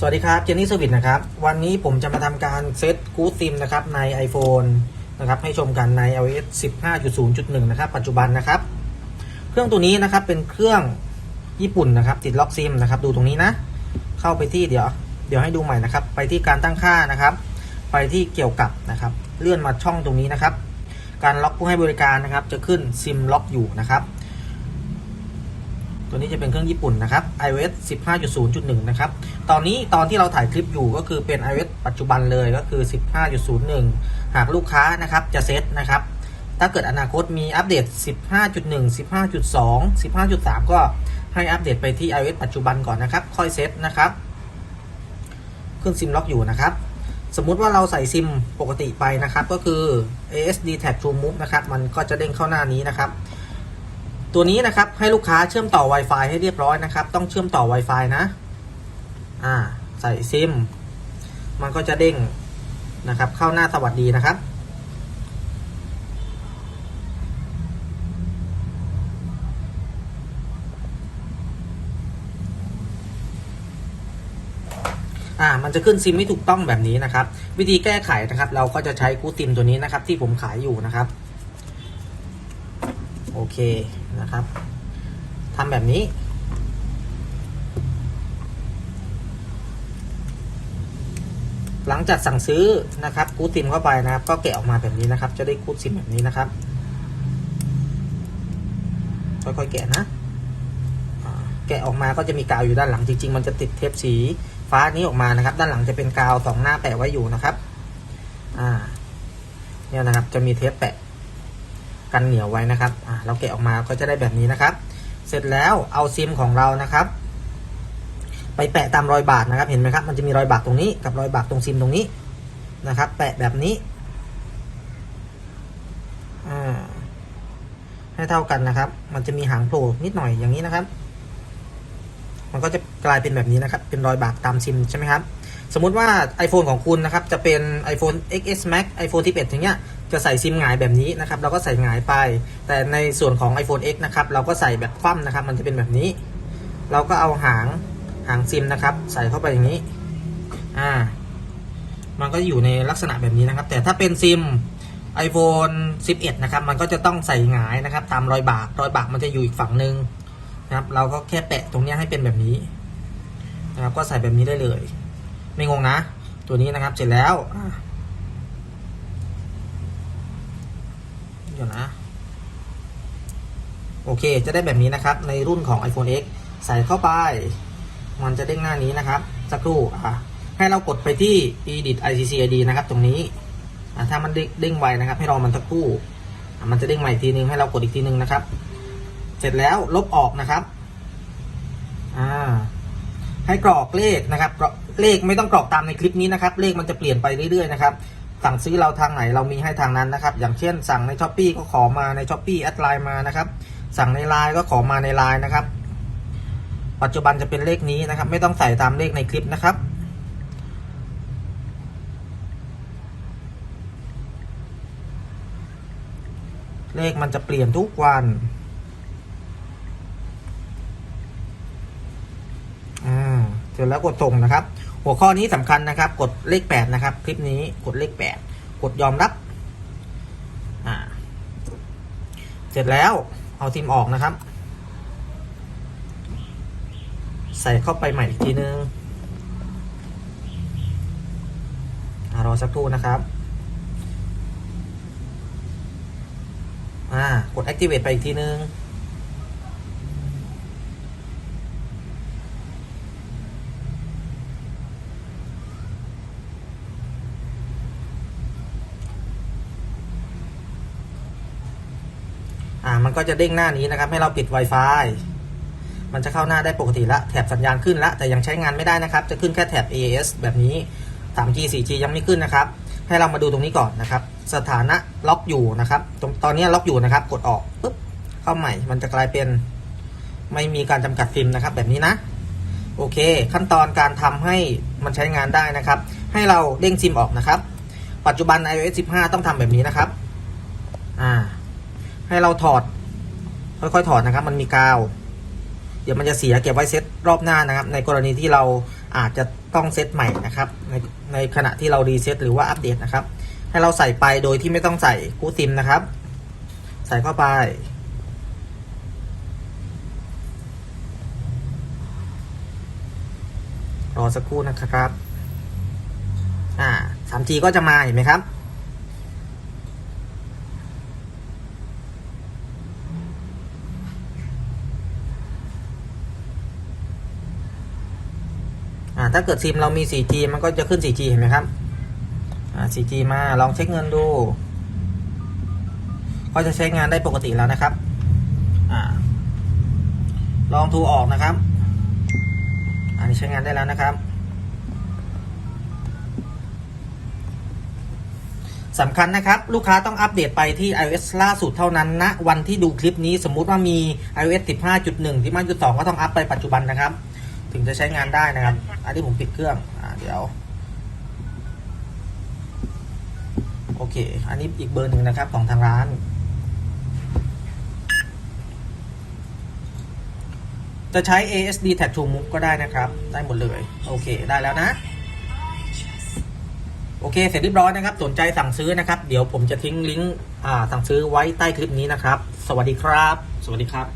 สวัสดีครับเจนนี่สวิตนะครับ วันนี้ผมจะมาทำการเซตกู๊ดซิมนะครับใน iPhone นะครับให้ชมกันใน iOS 15.0.1 นะครับ ปัจจุบันนะครับ เครื่องตัวนี้นะครับเป็นเครื่องญี่ปุ่นนะครับ ติดล็อกซิมนะครับ ดูตรงนี้นะ เข้าไปที่เดี๋ยว เดี๋ยวให้ดูใหม่นะครับ ไปที่การตั้งค่านะครับ ไปที่เกี่ยวกับนะครับ เลื่อนมาช่องตรงนี้นะครับ การล็อกผู้ให้บริการนะครับ จะขึ้นซิมล็อกอยู่นะครับ ตัวนี้จะเป็นเครื่องญี่ปุ่นนะครับ iOS 15.0.1 นะครับ ตอนนี้ตอนที่เราถ่ายคลิปอยู่ก็คือเป็น iOS ปัจจุบันเลยก็คือ 15.01 หากลูกค้านะครับจะเซตนะครับ ถ้าเกิดอนาคตมีอัปเดต 15.1 15.2 15.3 ก็ให้อัปเดตไปที่ iOS ปัจจุบันก่อนนะครับ ค่อยเซตนะครับ เครื่องซิมล็อกอยู่นะครับ สมมุติว่าเราใส่ซิมปกติไปนะครับ ก็คือ ASD Tag to Move นะครับ มันก็จะเด้งเข้าหน้านี้นะครับ ตัวนี้นะครับให้ลูกค้าเชื่อมต่อ Wi-Fi ให้เรียบร้อยนะครับ ต้องเชื่อมต่อ Wi-Fi นะ อ่า ใส่ซิม มันก็จะเด้งนะครับ เข้าหน้าสวัสดีนะครับอ่า มันจะขึ้นซิมไม่ถูกต้องแบบนี้นะครับ วิธีแก้ไขนะครับ เราก็จะใช้กูซิมตัวนี้นะครับ ที่ผมขายอยู่นะครับ โอเคนะครับทำแบบนี้ หลังจากสั่งซื้อนะครับกูดซิมเข้าไปนะครับ ก็แกะออกมาแบบนี้นะครับ จะได้กูดซิมแบบนี้นะครับ ค่อยๆแกะนะแกะออกมาก็จะมีกาวอยู่ด้านหลังจริง ๆ มันจะติดเทปสีฟ้านี้ออกมานะครับ ด้านหลังจะเป็นกาวสองหน้าแปะไว้อยู่นะครับ อ่า เนี่ยนะครับ จะมีเทปแปะ กันเหนียวไว้นะครับอ่าเราแกะออกมาก็จะได้แบบนี้นะครับ เสร็จแล้วเอาซิมของเรานะครับ ไปแปะตามรอยบากนะครับเห็นไหมครับมันจะมีรอยบากตรงนี้กับรอยบากตรงซิมตรงนี้นะครับ แปะแบบนี้อให้เท่ากันนะครับ มันจะมีหางโผล่นิดหน่อยอย่างนี้นะครับ มันก็จะกลายเป็นแบบนี้นะครับ เป็นรอยบากตามซิมใช่ไหมครับ สมมุติว่า iPhone ของคุณนะครับ จะเป็น iPhone XS Max iPhone 11อย่างเงี้ย จะใส่ซิมหงายแบบนี้นะครับ เราก็ใส่หงายไป แต่ในส่วนของ iPhone X นะครับ เราก็ใส่แบบคว่ำนะครับ มันจะเป็นแบบนี้ เราก็เอาหางหางซิมนะครับ ใส่เข้าไปอย่างนี้ อ่า มันก็อยู่ในลักษณะแบบนี้นะครับ แต่ถ้าเป็นซิม iPhone 11 นะครับ มันก็จะต้องใส่หงายนะครับ ตามรอยบากรอยบากมันจะอยู่อีกฝั่งหนึ่งนะครับ เราก็แค่แปะตรงนี้ให้เป็นแบบนี้นะครับ ก็ใส่แบบนี้ได้เลย ไม่งงนะ ตัวนี้นะครับ เสร็จแล้วอ่า เดี๋ยวนะ โอเค จะได้แบบนี้นะครับ ในรุ่นของ iPhone X ใส่เข้าไป มันจะเด้งหน้านี้นะครับ สักครู่อะให้เรากดไปที่ edit ICCID นะครับ ตรงนี้ถ้ามันเด้งไวนะครับ ให้รอมันสักครู่มันจะเด้งใหม่ทีนึงให้เรากดอีกทีนึงนะครับ เสร็จแล้วลบออกนะครับอ่าให้กรอกเลขนะครับเลขไม่ต้องกรอกตามในคลิปนี้นะครับ เลขมันจะเปลี่ยนไปเรื่อยๆนะครับ สั่งซื้อเราทางไหนเรามีให้ทางนั้นนะครับ อย่างเช่น สั่งในช้อปปีก็ขอมาในช้อปปีแอดไลน์มานะครับ สั่งในไลน์ก็ขอมาในไลน์นะครับ ปัจจุบันจะเป็นเลขนี้นะครับ ไม่ต้องใส่ตามเลขในคลิปนะครับเลขมันจะเปลี่ยนทุกวัน อ่าเสร็ จแล้วกดส่งนะครับ หัวข้อนี้สำคัญนะครับ กดเลขแปดนะครับ คลิปนี้กดเลขแปดกดยอมรับ อ่า เสร็จแล้วเอาซิมออกนะครับ ใส่เข้าไปใหม่อีกทีนึงอ่ารอสักครู่นะครับอ่ากด activate ไปอีกทีนึง มันก็จะเด้งหน้านี้นะครับ ให้เราปิด Wi-Fi มันจะเข้าหน้าได้ปกติละแถบสัญญาณขึ้นละแต่ยังใช้งานไม่ได้นะครับ จะขึ้นแค่แถบ AAS แบบนี้ 3G 4G ยังไม่ขึ้นนะครับ ให้เรามาดูตรงนี้ก่อนนะครับ สถานะล็อกอยู่นะครับตรงตอนนี้ล็อกอยู่นะครับ กดออกปุ๊บเข้าใหม่ มันจะกลายเป็น ไม่มีการจำกัดฟิล์มนะครับ แบบนี้นะ โอเค ขั้นตอนการทำให้มันใช้งานได้นะครับ ให้เราเด้งซิมออกนะครับ ปัจจุบัน iOS 15 ต้องทำแบบนี้นะครับ อ่า ให้เราถอด ค่อยๆถอดนะครับ มันมีกาว เดี๋ยวมันจะเสียเก็บไว้เซตรอบหน้านะครับ ในกรณีที่เราอาจจะต้องเซตใหม่นะครับ ในในขณะที่เรารีเซ็ตหรือว่าอัปเดตนะครับ ให้เราใส่ไปโดยที่ไม่ต้องใส่กู้ซิมนะครับ ใส่เข้าไปรอสักครู่นะครับ อ่า 3G ก็จะมาเห็นไหมครับ ถ้าเกิดซิมเรามี 4G มันก็จะขึ้น 4G เห็นไหมครับอ่า 4G มาลองเช็คเงินดู ก็จะใช้งานได้ปกติแล้วนะครับอ่าลองทูออกนะครับ อันนี้ใช้งานได้แล้วนะครับสำคัญนะครับ ลูกค้าต้องอัปเดตไปที่ iOS ล่าสุดเท่านั้นนะวันที่ดูคลิปนี้สมมุติว่ามี iOS 15.1 ที่มันจุด2ก็ต้องอัปไปปัจจุบันนะครับ ถึงจะใช้งานได้นะครับ อันนี้ผมปิดเครื่องอ่าเดี๋ยว โอเค อันนี้อีกเบอร์หนึ่งนะครับของทางร้าน จะใช้ ASD Tag to Move ก็ได้นะครับ ได้หมดเลย โอเค ได้แล้วนะโอเค เสร็จเรียบร้อยนะครับ สนใจสั่งซื้อนะครับ เดี๋ยวผมจะทิ้งลิงก์สั่งซื้อไว้ใต้คลิปนี้นะครับ สวัสดีครับ สวัสดีครับ